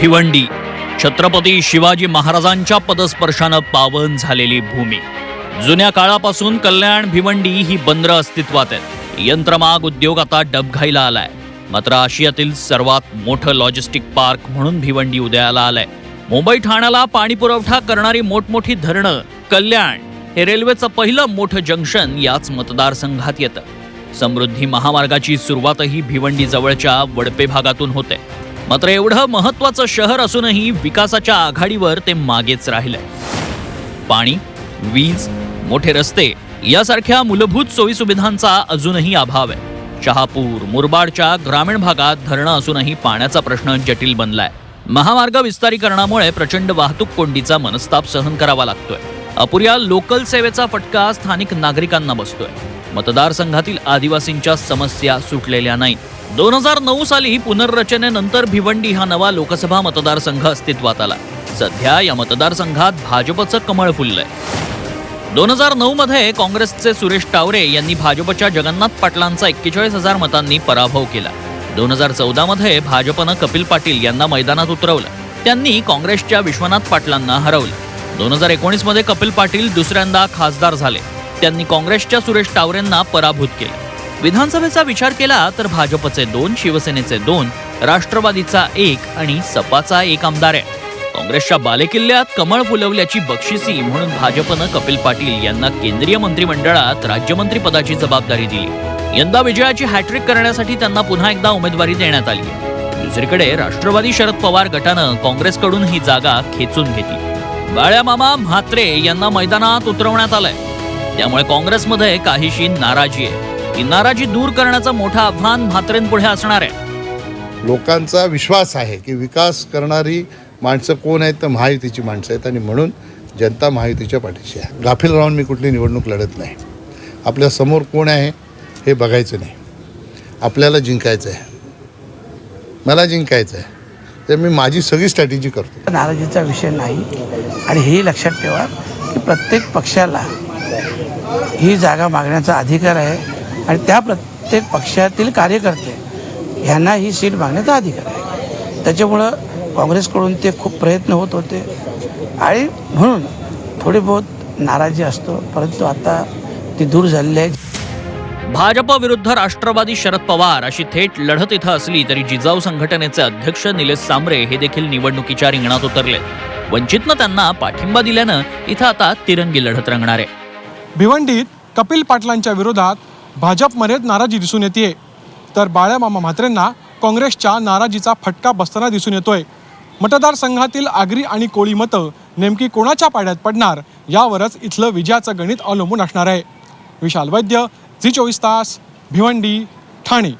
भिवंडी. छत्रपती शिवाजी महाराजांच्या पदस्पर्शानं पावन झालेली भूमी. जुन्या काळापासून कल्याण भिवंडी ही बंदरं अस्तित्वात आहेत. यंत्रमाग उद्योग आता डबघाईला आलाय. मात्र आशियातील सर्वात मोठं लॉजिस्टिक पार्क म्हणून भिवंडी उदयाला आलाय. मुंबई ठाण्याला पाणी पुरवठा करणारी मोठमोठी धरणं कल्याण हे रेल्वेचं पहिलं मोठं जंक्शन याच मतदारसंघात येतं. समृद्धी महामार्गाची सुरुवातही भिवंडी जवळच्या वडपे भागातून होते. मात्र एवढं महत्वाचं शहर असूनही विकासाच्या आघाडीवर ते मागेच राहिलंय. पाणी वीज मोठे रस्ते यासारख्या मूलभूत सोयीसुविधांचा अजूनही अभाव आहे. शहापूर मुरबाडच्या ग्रामीण भागात धरणं असूनही पाण्याचा प्रश्न जटिल बनलाय. महामार्ग विस्तारीकरणामुळे प्रचंड वाहतूक कोंडीचा मनस्ताप सहन करावा लागतोय. अपुऱ्या लोकल सेवेचा फटका स्थानिक नागरिकांना बसतोय. मतदारसंघातील आदिवासींच्या समस्या सुटलेल्या नाहीत. दोन हजार नऊ साली पुनर्रचनेनंतर भिवंडी हा नवा लोकसभा मतदारसंघ अस्तित्वात आला. सध्या या मतदारसंघात भाजपचं कमळ फुललंय. दोन हजार नऊ मध्ये काँग्रेसचे सुरेश टावरे यांनी भाजपच्या जगन्नाथ पाटलांचा एक्केचाळीस हजार मतांनी पराभव केला. दोन हजार चौदा मध्ये भाजपनं कपिल पाटील यांना मैदानात उतरवलं. त्यांनी काँग्रेसच्या विश्वनाथ पाटलांना हरवलं. दोन हजार एकोणीसमध्ये कपिल पाटील दुसऱ्यांदा खासदार झाले. त्यांनी काँग्रेसच्या सुरेश टावरेंना पराभूत केलं. विधानसभेचा विचार केला तर भाजपचे दोन शिवसेनेचे दोन राष्ट्रवादीचा एक आणि सपाचा एक आमदार आहे. काँग्रेसच्या बालेकिल्ल्यात कमळ फुलवल्याची बक्षिसी म्हणून भाजपनं कपिल पाटील यांना केंद्रीय मंत्रिमंडळात राज्यमंत्री पदाची जबाबदारी दिली. यंदा विजयाची हॅट्रिक करण्यासाठी त्यांना पुन्हा एकदा उमेदवारी देण्यात आली. दुसरीकडे राष्ट्रवादी शरद पवार गटानं काँग्रेसकडून ही जागा खेचून घेतली. बाळ्या मामा म्हात्रे यांना मैदानात उतरवण्यात आलंय. त्यामुळे काँग्रेसमध्ये काहीशी नाराजी आहे. ही नाराजी दूर करण्याचं मोठं आव्हान म्हात्रेंपुढे असणार आहे. लोकांचा विश्वास आहे की विकास करणारी माणसं कोण आहेत तर महायुतीची माणसं आहेत आणि म्हणून जनता महायुतीच्या पाठीशी आहे. गाफील राहून मी कुठली निवडणूक लढत नाही. आपल्यासमोर कोण आहे हे बघायचं नाही. आपल्याला जिंकायचं आहे. मला जिंकायचं आहे. तर मी माझी सगळी स्ट्रॅटेजी करतो. नाराजीचा विषय नाही. आणि हे लक्षात ठेवा की प्रत्येक पक्षाला ही जागा मागण्याचा अधिकार आहे. आणि त्या प्रत्येक पक्षातील कार्यकर्ते ह्यांना ही सीट मागण्याचा अधिकार आहे. त्याच्यामुळं काँग्रेसकडून ते खूप प्रयत्न होत होते. आणि म्हणून थोडी बहुत नाराजी असतो परंतु आता ती दूर झालेली आहे. भाजप विरुद्ध राष्ट्रवादी शरद पवार अशी थेट लढत इथं असली तरी जिजाऊ संघटनेचे अध्यक्ष निलेश सांबरे हे देखील निवडणुकीच्या रिंगणात उतरले. वंचितनं त्यांना पाठिंबा दिल्यानं इथं आता तिरंगी लढत रंगणार आहे. भिवंडीत कपिल पाटलांच्या विरोधात भाजपमध्ये नाराजी दिसून येते तर बाळ्यामामा म्हात्रेंना काँग्रेसच्या नाराजीचा फटका बसताना दिसून येतोय. मतदारसंघातील आगरी आणि कोळी मतं नेमकी कोणाच्या पाड्यात पडणार? यावरच इथलं विजयाचं गणित अवलंबून असणार आहे. विशाल वैद्य झी चोवीस तास भिवंडी ठाणे.